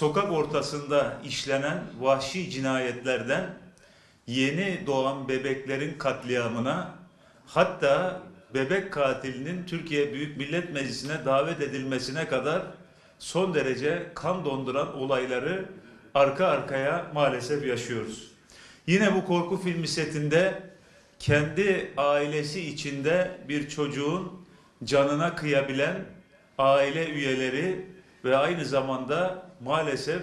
sokak ortasında işlenen vahşi cinayetlerden yeni doğan bebeklerin katliamına hatta bebek katilinin Türkiye Büyük Millet Meclisi'ne davet edilmesine kadar son derece kan donduran olayları arka arkaya maalesef yaşıyoruz. Yine bu korku filmi setinde kendi ailesi içinde bir çocuğun canına kıyabilen aile üyeleri ve aynı zamanda maalesef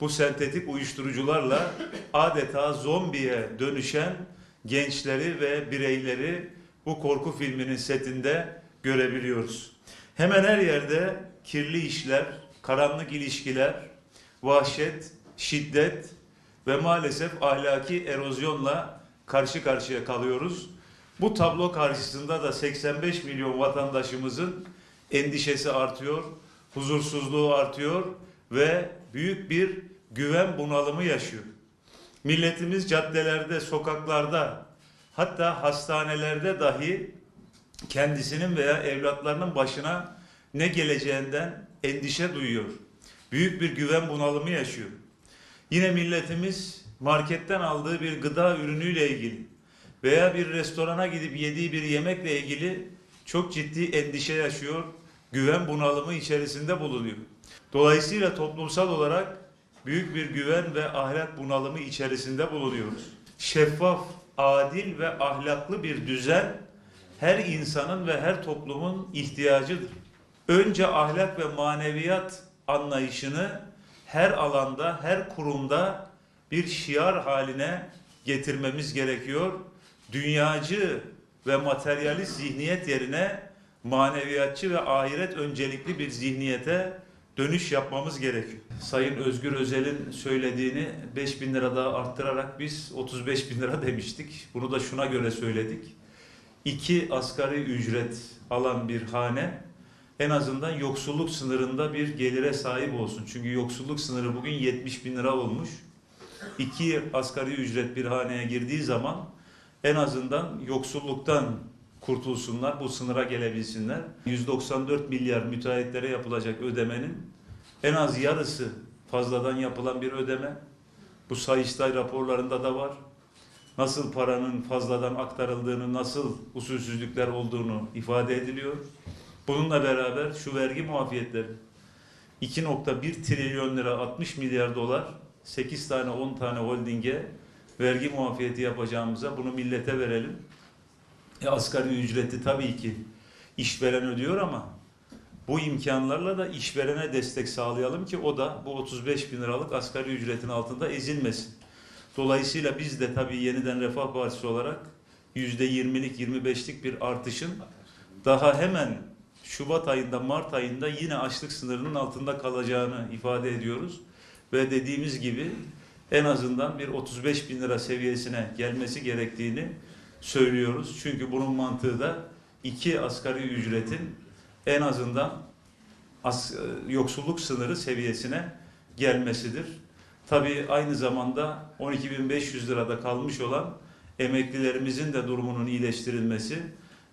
bu sentetik uyuşturucularla adeta zombiye dönüşen gençleri ve bireyleri bu korku filminin setinde görebiliyoruz. Hemen her yerde kirli işler, karanlık ilişkiler, vahşet, şiddet ve maalesef ahlaki erozyonla karşı karşıya kalıyoruz. Bu tablo karşısında da 85 milyon vatandaşımızın endişesi artıyor, huzursuzluğu artıyor ve büyük bir güven bunalımı yaşıyor. Milletimiz caddelerde, sokaklarda, hatta hastanelerde dahi kendisinin veya evlatlarının başına ne geleceğinden endişe duyuyor. Büyük bir güven bunalımı yaşıyor. Yine milletimiz marketten aldığı bir gıda ürünüyle ilgili veya bir restorana gidip yediği bir yemekle ilgili çok ciddi endişe yaşıyor, güven bunalımı içerisinde bulunuyor. Dolayısıyla toplumsal olarak büyük bir güven ve ahlak bunalımı içerisinde bulunuyoruz. Şeffaf, adil ve ahlaklı bir düzen her insanın ve her toplumun ihtiyacıdır. Önce ahlak ve maneviyat anlayışını her alanda, her kurumda bir şiar haline getirmemiz gerekiyor. Dünyacı ve materyalist zihniyet yerine maneviyatçı ve ahiret öncelikli bir zihniyete dönüş yapmamız gerekiyor. Sayın Özgür Özel'in söylediğini 5 bin lira daha arttırarak biz 35 bin lira demiştik. Bunu da şuna göre söyledik. İki asgari ücret alan bir hane en azından yoksulluk sınırında bir gelire sahip olsun. Çünkü yoksulluk sınırı bugün 70 bin lira olmuş. İki asgari ücret bir haneye girdiği zaman en azından yoksulluktan kurtulsunlar, bu sınıra gelebilsinler. 194 milyar müteahhitlere yapılacak ödemenin en az yarısı fazladan yapılan bir ödeme. Bu Sayıştay raporlarında da var. Nasıl paranın fazladan aktarıldığını, nasıl usulsüzlükler olduğunu ifade ediliyor. Bununla beraber şu vergi muafiyetleri 2.1 trilyon lira 60 milyar dolar 8 tane 10 tane holdinge vergi muafiyeti yapacağımıza bunu millete verelim. E, asgari ücreti tabii ki işveren ödüyor ama bu imkanlarla da işverene destek sağlayalım ki o da bu 35 bin liralık asgari ücretin altında ezilmesin. Dolayısıyla biz de tabii yeniden Refah Partisi olarak %20'lik 25'lik bir artışın daha hemen Şubat ayında Mart ayında yine açlık sınırının altında kalacağını ifade ediyoruz. Ve dediğimiz gibi en azından bir 35 bin lira seviyesine gelmesi gerektiğini söylüyoruz. Çünkü bunun mantığı da iki asgari ücretin en azından as, yoksulluk sınırı seviyesine gelmesidir. Tabii aynı zamanda 12.500 lirada kalmış olan emeklilerimizin de durumunun iyileştirilmesi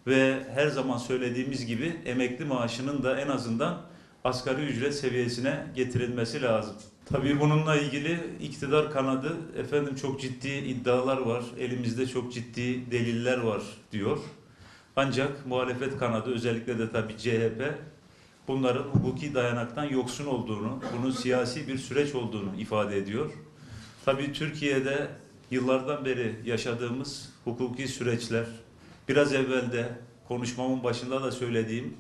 ve her zaman söylediğimiz gibi emekli maaşının da en azından asgari ücret seviyesine getirilmesi lazım. Tabii bununla ilgili iktidar kanadı efendim çok ciddi iddialar var, elimizde çok ciddi deliller var diyor. Ancak muhalefet kanadı özellikle de tabii CHP bunların hukuki dayanaktan yoksun olduğunu, bunun siyasi bir süreç olduğunu ifade ediyor. Tabii Türkiye'de yıllardan beri yaşadığımız hukuki süreçler, biraz evvel de konuşmamın başında da söylediğim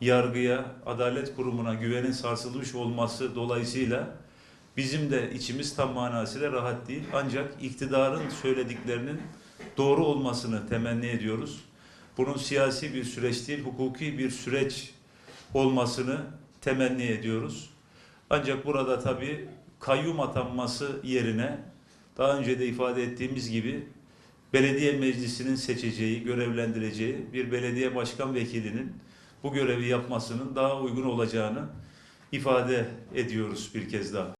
yargıya, adalet kurumuna güvenin sarsılmış olması dolayısıyla bizim de içimiz tam manasıyla rahat değil. Ancak iktidarın söylediklerinin doğru olmasını temenni ediyoruz. Bunun siyasi bir süreç değil, hukuki bir süreç olmasını temenni ediyoruz. Ancak burada tabii kayyum atanması yerine daha önce de ifade ettiğimiz gibi belediye meclisinin seçeceği, görevlendireceği bir belediye başkan vekilinin bu görevi yapmasının daha uygun olacağını ifade ediyoruz bir kez daha.